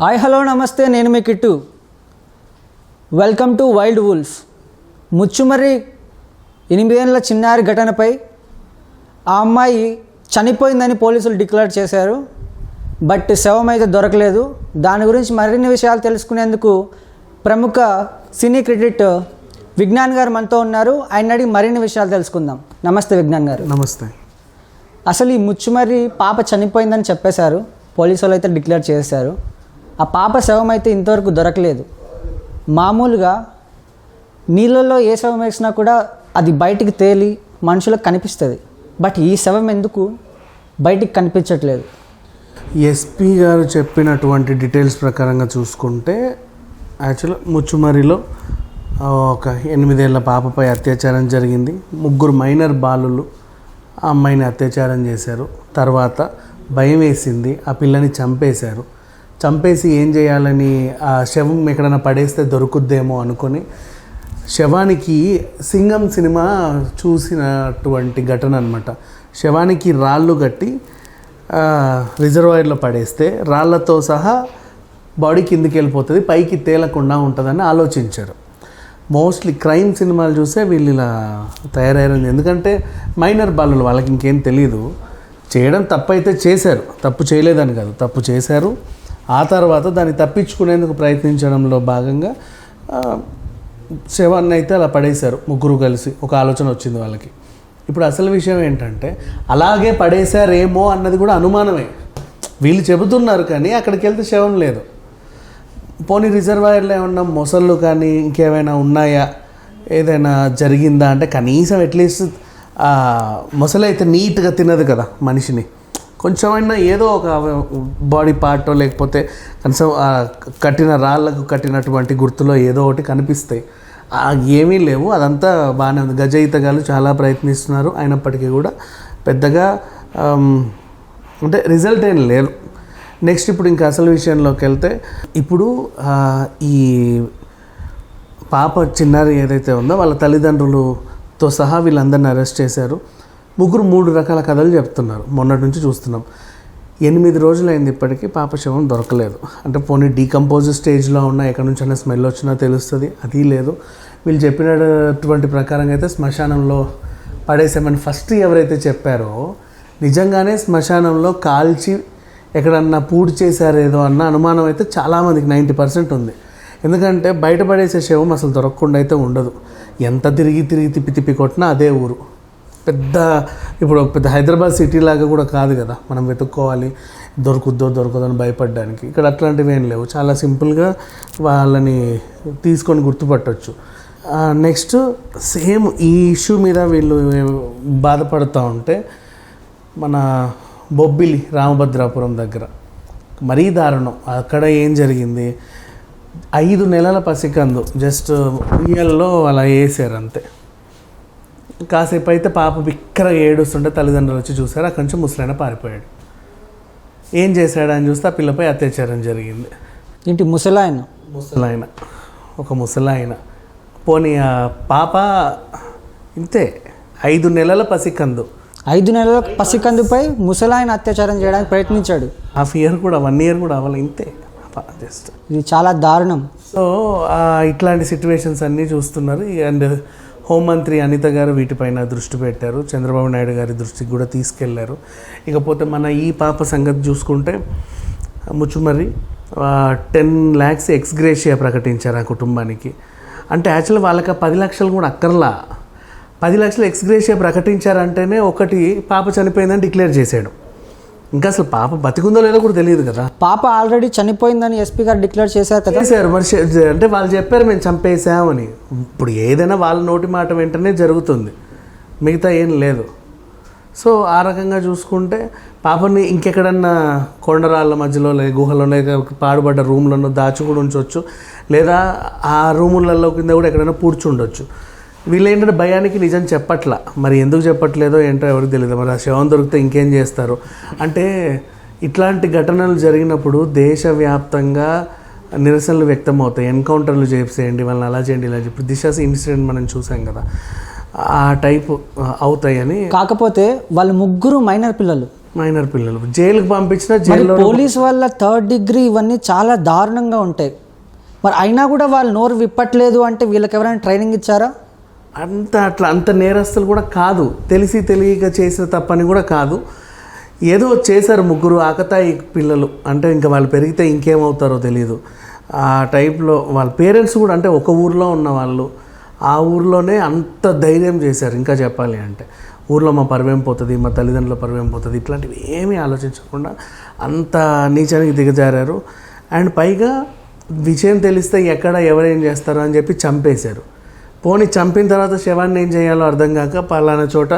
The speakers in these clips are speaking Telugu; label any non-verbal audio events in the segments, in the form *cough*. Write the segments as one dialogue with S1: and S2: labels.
S1: హాయ్ హలో నమస్తే నేను మీ Kittu. Welcome to wild wolf. Muchumarri ఎనిమిదేళ్ళ చిన్నారి ఘటనపై ఆ అమ్మాయి చనిపోయిందని పోలీసులు డిక్లేర్ చేశారు. బట్ శవం అయితే దొరకలేదు. దాని గురించి మరిన్ని విషయాలు తెలుసుకునేందుకు ప్రముఖ సినీ క్రెడిట్ విజ్ఞాన్ గారు మనతో ఉన్నారు. ఆయన అడిగి మరిన్ని విషయాలు తెలుసుకుందాం. నమస్తే విజ్ఞాన్ గారు.
S2: నమస్తే.
S1: అసలు ఈ ముచ్చుమర్రి పాప చనిపోయిందని చెప్పేశారు. పోలీసు వాళ్ళు అయితే డిక్లేర్ చేశారు. ఆ పాప శవం అయితే ఇంతవరకు దొరకలేదు. మామూలుగా నీళ్ళల్లో ఏ శవం వేసినా కూడా అది బయటికి తేలి మనుషులకు కనిపిస్తుంది. బట్ ఈ శవం ఎందుకు? బయటికి కనిపించట్లేదు.
S2: ఎస్పీ గారు చెప్పినటువంటి డీటెయిల్స్ ప్రకారంగా చూసుకుంటే యాక్చువల్ ముచ్చుమరిలో ఒక ఎనిమిదేళ్ళ పాపపై అత్యాచారం జరిగింది. ముగ్గురు మైనర్ బాలులు ఆ అమ్మాయిని అత్యాచారం చేశారు. తర్వాత భయం వేసింది ఆ పిల్లని చంపేశారు. చంపేసి ఏం చేయాలని ఆ శవం ఎక్కడైనా పడేస్తే దొరుకుద్దేమో అనుకొని శవానికి సింగం సినిమా చూసినటువంటి ఘటన అనమాట శవానికి రాళ్ళు కట్టి రిజర్వాయర్లో పడేస్తే రాళ్ళతో సహా బాడీ కిందికి వెళ్ళిపోతుంది పైకి తేలకుండా ఉంటుందని ఆలోచించారు. మోస్ట్లీ క్రైమ్ సినిమాలు చూసే వీళ్ళు ఇలా తయారయ్యారు ఎందుకంటే మైనర్ బాలులు వాళ్ళకి ఇంకేం తెలియదు చేయడం తప్పు అయితే చేశారు. తప్పు చేయలేదని కాదు. తప్పు చేశారు. ఆ తర్వాత దాన్ని తప్పించుకునేందుకు ప్రయత్నించడంలో భాగంగా శవాన్ని అయితే అలా పడేశారు ముగ్గురు కలిసి. ఒక ఆలోచన వచ్చింది వాళ్ళకి. ఇప్పుడు అసలు విషయం ఏంటంటే అలాగే పడేశారేమో అన్నది కూడా అనుమానమే. వీళ్ళు చెబుతున్నారు కానీ అక్కడికి వెళ్తే శవం లేదు. పోనీ రిజర్వాయర్లో ఏమన్నా మొసళ్ళు కానీ ఇంకేమైనా ఉన్నాయా? ఏదైనా జరిగిందా? అంటే కనీసం అట్లీస్ట్ మొసలు అయితే నీట్గా తినదు కదా మనిషిని. కొంచెమైనా ఏదో ఒక బాడీ పార్టో లేకపోతే కనీసం కట్టిన రాళ్ళకు కట్టినటువంటి గుర్తులో ఏదో ఒకటి కనిపిస్తాయి. ఏమీ లేవు. అదంతా బాగానే ఉంది. గజ ఈతగాళ్ళు చాలా ప్రయత్నిస్తున్నారు. అయినప్పటికీ కూడా పెద్దగా అంటే రిజల్ట్ ఏం లేదు. నెక్స్ట్ ఇప్పుడు ఇంకా అసలు విషయంలోకి వెళ్తే ఇప్పుడు ఈ పాప చిన్నారి ఏదైతే ఉందో వాళ్ళ తల్లిదండ్రులతో సహా వీళ్ళందరిని అరెస్ట్ చేశారు. ముగ్గురు మూడు రకాల కథలు చెప్తున్నారు. మొన్నటి నుంచి చూస్తున్నాం. ఎనిమిది రోజులైంది ఇప్పటికీ పాప శవం దొరకలేదు. అంటే పోనీ డీకంపోజ్ స్టేజ్లో ఉన్న ఎక్కడి నుంచైనా స్మెల్ వచ్చినా తెలుస్తుంది. అది లేదు. వీళ్ళు చెప్పినటువంటి ప్రకారంగా అయితే శ్మశానంలో పడేసామని ఫస్ట్ ఎవరైతే చెప్పారో నిజంగానే శ్మశానంలో కాల్చి ఎక్కడన్నా పూడి చేశారేదో అన్న అనుమానం అయితే చాలామందికి నైంటీ పర్సెంట్ ఉంది. ఎందుకంటే బయటపడేసే శవం అసలు దొరకకుండా అయితే ఉండదు. ఎంత తిరిగి తిరిగి తిప్పి తిప్పి కొట్టినా అదే ఊరు. పెద్ద ఇప్పుడు పెద్ద హైదరాబాద్ సిటీ లాగా కూడా కాదు కదా. మనం వెతుక్కోవాలి దొరుకుద్దో దొరకదో అని భయపడడానికి. ఇక్కడ అట్లాంటివి ఏం లేవు. చాలా సింపుల్గా వాళ్ళని తీసుకొని గుర్తుపట్టవచ్చు నెక్స్ట్ సేమ్ ఈ ఇష్యూ మీద వీళ్ళు బాధపడుతూ ఉంటే మన బొబ్బిలి రామభద్రాపురం దగ్గర. మరీ దారుణం. అక్కడ ఏం జరిగింది? ఐదు నెలల పసికందు. జస్ట్ ఉయ్యల్లో అలా వేసారు అంతే. కాసేపు అయితే పాప బిక్కరగా ఏడుస్తుంటే తల్లిదండ్రులు వచ్చి చూశారు. అక్కడి నుంచి ముసలైన పారిపోయాడు. ఏం చేశాడు అని చూస్తే ఆ పిల్లపై అత్యాచారం జరిగింది.
S1: ఏంటి ముసలాయన?
S2: ముసలాయన. ఒక ముసలాయన. పోనీ ఆ పాప ఇంతే. ఐదు నెలల పసికందు.
S1: ఐదు నెలల పసికందుపై ముసలాయన అత్యాచారం చేయడానికి ప్రయత్నించాడు.
S2: హాఫ్ ఇయర్ కూడా వన్ ఇయర్ కూడా అవ్వాలి ఇంతే. జస్ట్
S1: ఇది చాలా దారుణం.
S2: సో ఇట్లాంటి సిచ్యువేషన్స్ అన్నీ చూస్తున్నారు. అండ్ హోంమంత్రి అనిత గారు వీటిపైన దృష్టి పెట్టారు. చంద్రబాబు నాయుడు గారి దృష్టికి కూడా తీసుకెళ్ళారు. ఇకపోతే మన ఈ పాప సంగతి చూసుకుంటే ముచ్చుమర్రి టెన్ ల్యాక్స్ ఎక్స్గ్రేషియా ప్రకటించారు ఆ కుటుంబానికి. అంటే యాక్చువల్ వాళ్ళకి పది లక్షలు కూడా అక్కర్లా. పది లక్షలు ఎక్స్గ్రేషియా ప్రకటించారంటేనే ఒకటి పాప చనిపోయిందని డిక్లేర్ చేశాడు. ఇంకా అసలు పాప బతికుందో లేదో కూడా తెలియదు కదా.
S1: పాప ఆల్రెడీ చనిపోయిందని ఎస్పీ గారు డిక్లేర్ చేశారు కదా.
S2: చేశారు మరి అంటే వాళ్ళు చెప్పారు మేము చంపేశామని. ఇప్పుడు ఏదైనా వాళ్ళ నోటి మాట వెంటనే జరుగుతుంది. మిగతా ఏం లేదు. సో ఆ రకంగా చూసుకుంటే పాపని ఇంకెక్కడన్నా కొండరాళ్ళ మధ్యలో లేదా గుహలో లేక పాడుబడ్డ రూమ్లలో దాచి కూడా ఉంచవచ్చు లేదా ఆ రూములలో కింద కూడా ఎక్కడైనా పూడ్చుండొచ్చు వీళ్ళు ఏంటంటే భయానికి నిజం చెప్పట్ల. మరి ఎందుకు చెప్పట్లేదో ఏంటో ఎవరికి తెలియదు మరి ఆ శవం దొరికితే ఇంకేం చేస్తారు? అంటే ఇట్లాంటి ఘటనలు జరిగినప్పుడు దేశవ్యాప్తంగా నిరసనలు వ్యక్తమవుతాయి. ఎన్కౌంటర్లు చేసేయండి వాళ్ళని అలా చేయండి ఇలా చెప్పి. దిశ ఇన్సిడెంట్ మనం చూసాం కదా. ఆ టైపు అవుతాయని
S1: కాకపోతే వాళ్ళు ముగ్గురు మైనర్ పిల్లలు.
S2: మైనర్ పిల్లలు. జైలుకి పంపించిన జైల్లో
S1: పోలీస్ వాళ్ళ థర్డ్ డిగ్రీ ఇవన్నీ చాలా దారుణంగా ఉంటాయి. మరి అయినా కూడా వాళ్ళు నోరు విప్పట్లేదు అంటే వీళ్ళకి ఎవరైనా ట్రైనింగ్ ఇచ్చారా?
S2: అంత అట్లా అంత నేరస్తులు కూడా కాదు. తెలిసి తెలియక చేసిన తప్పని కూడా కాదు. ఏదో చేశారు ముగ్గురు ఆకతాయి పిల్లలు. అంటే ఇంకా వాళ్ళు పెరిగితే ఇంకేమవుతారో తెలియదు ఆ టైప్లో వాళ్ళ పేరెంట్స్ కూడా అంటే ఒక ఊర్లో ఉన్న వాళ్ళు ఆ ఊర్లోనే అంత ధైర్యం చేశారు ఇంకా చెప్పాలి అంటే. ఊర్లో మా పరువేం పోతుంది మా తల్లిదండ్రుల పరువేం పోతుంది ఇట్లాంటివి ఏమీ ఆలోచించకుండా అంత నీచానికి దిగజారారు. అండ్ పైగా విషయం తెలిస్తే ఎక్కడ ఎవరేం చేస్తారో అని చెప్పి చంపేశారు. పోనీ చంపిన తర్వాత శవాన్ని ఏం చేయాలో అర్థం కాక పలానా చోట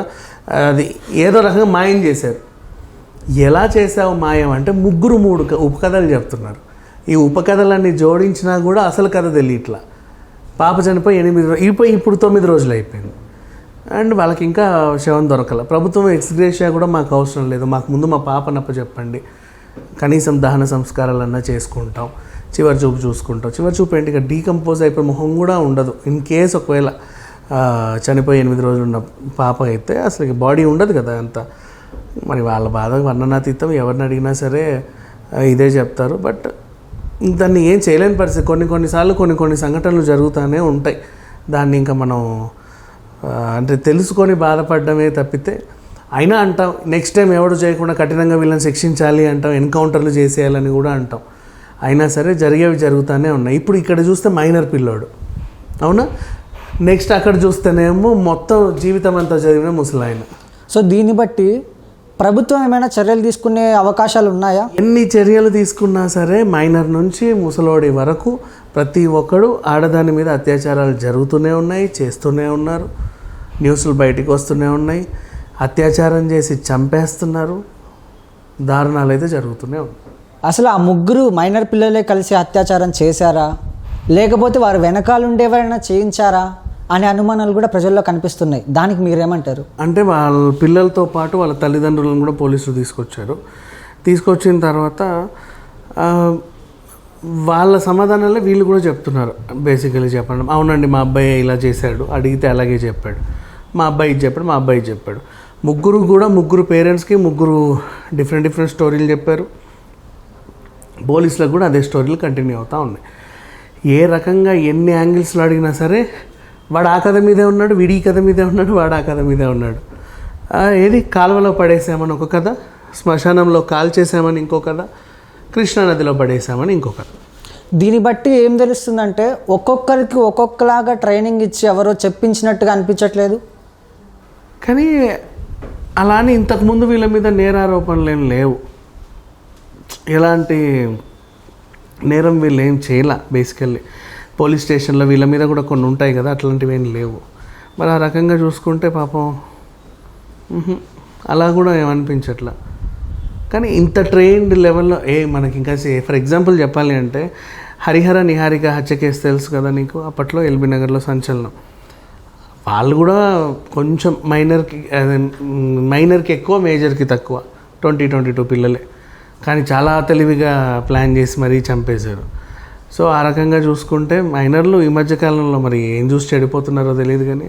S2: అది ఏదో రకంగా మాయం చేశారు. ఎలా చేసావు మాయం అంటే ముగ్గురు మూడు క- ఉపకథలు చెప్తున్నారు. ఈ ఉపకథలన్నీ జోడించినా కూడా అసలు కథ తెలియట్లా. పాప చనిపోయి ఎనిమిది రోజులు ఇప్పుడు ఇప్పుడు తొమ్మిది రోజులు అయిపోయింది. అండ్ వాళ్ళకి ఇంకా శవం దొరకల. ప్రభుత్వం ఎక్స్గ్రేషియా కూడా మాకు అవసరం లేదు. మాకు ముందు మా పాపనప్ప చెప్పండి. కనీసం దహన సంస్కారాలన్నా చేసుకుంటాం. చివరి చూపు చూసుకుంటాం. చివరి చూపు ఏంటి? ఇక డీకంపోజ్ అయిపోయి ముఖం కూడా ఉండదు. ఇన్ కేస్ ఒకవేళ చనిపోయి ఎనిమిది రోజులు ఉన్న పాప అయితే అసలు బాడీ ఉండదు కదా అంత. మరి వాళ్ళ బాధ వర్ణనాతీతం ఎవరిని అడిగినా సరే ఇదే చెప్తారు. బట్ దాన్ని ఏం చేయలేని పరిస్థితి. కొన్ని కొన్నిసార్లు కొన్ని కొన్ని సంఘటనలు జరుగుతూనే ఉంటాయి. దాన్ని ఇంకా మనం అంటే తెలుసుకొని బాధపడడమే తప్పితే అయినా అంటాం నెక్స్ట్ టైం ఎవడు చేయకుండా కఠినంగా వీళ్ళని శిక్షించాలి అంటాం ఎన్కౌంటర్లు చేసేయాలని కూడా అంటాం. అయినా సరే జరిగేవి జరుగుతూనే ఉన్నాయి. ఇప్పుడు ఇక్కడ చూస్తే మైనర్ పిల్లోడు. అవునా? నెక్స్ట్ అక్కడ చూస్తేనేమో మొత్తం జీవితం అంతా చదివిన ముసలాయన.
S1: సో దీన్ని బట్టి ప్రభుత్వం ఏమైనా చర్యలు తీసుకునే అవకాశాలు ఉన్నాయా?
S2: ఎన్ని చర్యలు తీసుకున్నా సరే మైనర్ నుంచి ముసలోడి వరకు ప్రతి ఒక్కడు ఆడదాని మీద అత్యాచారాలు జరుగుతూనే ఉన్నాయి చేస్తూనే ఉన్నారు. న్యూస్లు బయటికి వస్తూనే ఉన్నాయి. అత్యాచారం చేసి చంపేస్తున్నారు. దారుణాలు అయితే జరుగుతూనే ఉన్నాయి.
S1: అసలు ఆ ముగ్గురు మైనర్ పిల్లలే కలిసి అత్యాచారం చేశారా? లేకపోతే వారు వెనకాల ఉండేవారైనా చేయించారా? అనే అనుమానాలు కూడా ప్రజల్లో కనిపిస్తున్నాయి. దానికి మీరేమంటారు?
S2: అంటే వాళ్ళ పిల్లలతో పాటు వాళ్ళ తల్లిదండ్రులను కూడా పోలీసులు తీసుకొచ్చారు. తీసుకొచ్చిన తర్వాత వాళ్ళ సమాధానాలే వీళ్ళు కూడా చెప్తున్నారు. బేసికలీ చెప్పండి అవునండి మా అబ్బాయి ఇలా చేశాడు అడిగితే అలాగే చెప్పాడు. మా అబ్బాయి ఇది చెప్పాడు మా అబ్బాయి చెప్పాడు. ముగ్గురు కూడా ముగ్గురు పేరెంట్స్కి ముగ్గురు డిఫరెంట్ డిఫరెంట్ స్టోరీలు చెప్పారు. పోలీసులకు కూడా అదే స్టోరీలు కంటిన్యూ అవుతూ ఉన్నాయి. ఏ రకంగా ఎన్ని యాంగిల్స్లో అడిగినా సరే వాడు ఆ కథ మీదే ఉన్నాడు వీడి కథ మీదే ఉన్నాడు వాడు ఆ కథ మీదే ఉన్నాడు. ఏది? కాలువలో పడేసామని ఒక కథ శ్మశానంలో కాల్ చేసామని ఇంకో కథ కృష్ణానదిలో పడేసామని ఇంకో కథ.
S1: దీన్ని బట్టి ఏం తెలుస్తుందంటే ఒక్కొక్కరికి ఒక్కొక్కలాగా ట్రైనింగ్ ఇచ్చి ఎవరో చెప్పించినట్టుగా అనిపించట్లేదు.
S2: కానీ అలానే ఇంతకుముందు వీళ్ళ మీద నేరారోపణలు ఏం లేవు. ఎలాంటి నేరం వీళ్ళు ఏం చేయలే బేసికల్లీ పోలీస్ స్టేషన్లో వీళ్ళ మీద కూడా కొన్ని ఉంటాయి కదా అట్లాంటివి ఏం లేవు. మరి ఆ రకంగా చూసుకుంటే పాపం అలా కూడా ఏమనిపించట్లా కానీ ఇంత ట్రైన్డ్ లెవెల్లో ఏ మనకి ఇంకా ఫర్ ఎగ్జాంపుల్ చెప్పాలి అంటే హరిహర నిహారిక హత్య కేసు తెలుసు కదా నీకు? అప్పట్లో ఎల్బీ నగర్లో సంచలనం. వాళ్ళు కూడా కొంచెం మైనర్కి అదే, మైనర్కి ఎక్కువ మేజర్కి తక్కువ ట్వంటీ ట్వంటీ టూ పిల్లలే. కానీ చాలా తెలివిగా ప్లాన్ చేసి మరీ చంపేశారు. సో ఆ రకంగా చూసుకుంటే మైనర్లు ఈ మధ్య కాలంలో మరి ఏం చూసి చెడిపోతున్నారో తెలియదు కానీ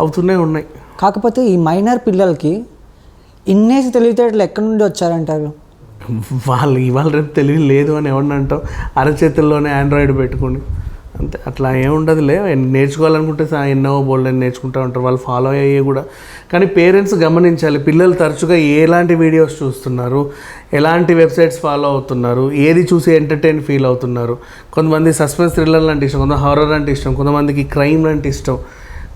S2: అవుతూనే ఉన్నాయి.
S1: కాకపోతే ఈ మైనర్ పిల్లలకి ఇన్నేసి తెలివితేటలు ఎక్కడి నుండి వచ్చారంటారు?
S2: వాళ్ళు ఇవాళ రేపు తెలివి లేదు అని ఎవరిని అంటాం అరచేతుల్లోనే ఆండ్రాయిడ్ పెట్టుకుని. అంతే. అట్లా ఏముండదులే నేర్చుకోవాలనుకుంటే సా- ఎన్నో బోల్డ్ అని నేర్చుకుంటూ ఉంటారు. వాళ్ళు ఫాలో అయ్యే కూడా. కానీ పేరెంట్స్ గమనించాలి. పిల్లలు తరచుగా ఎలాంటి వీడియోస్ చూస్తున్నారు? ఎలాంటి వెబ్సైట్స్ ఫాలో అవుతున్నారు? ఏది చూసి ఎంటర్టైన్ ఫీల్ అవుతున్నారు? కొంతమంది సస్పెన్స్ థ్రిల్లర్ అంటే ఇష్టం కొంతమంది హారర్ అంటే ఇష్టం కొంతమందికి క్రైమ్ అంటే ఇష్టం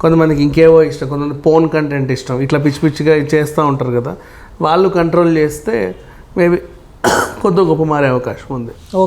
S2: కొంతమందికి ఇంకేవో ఇష్టం కొంతమంది ఫోన్ కంటెంట్ ఇష్టం. ఇట్లా పిచ్చి పిచ్చిగా చేస్తూ ఉంటారు కదా. వాళ్ళు కంట్రోల్ చేస్తే మేబీ *coughs* కొద్ది గొప్ప మారే అవకాశం ఉంది.
S1: ఓకే.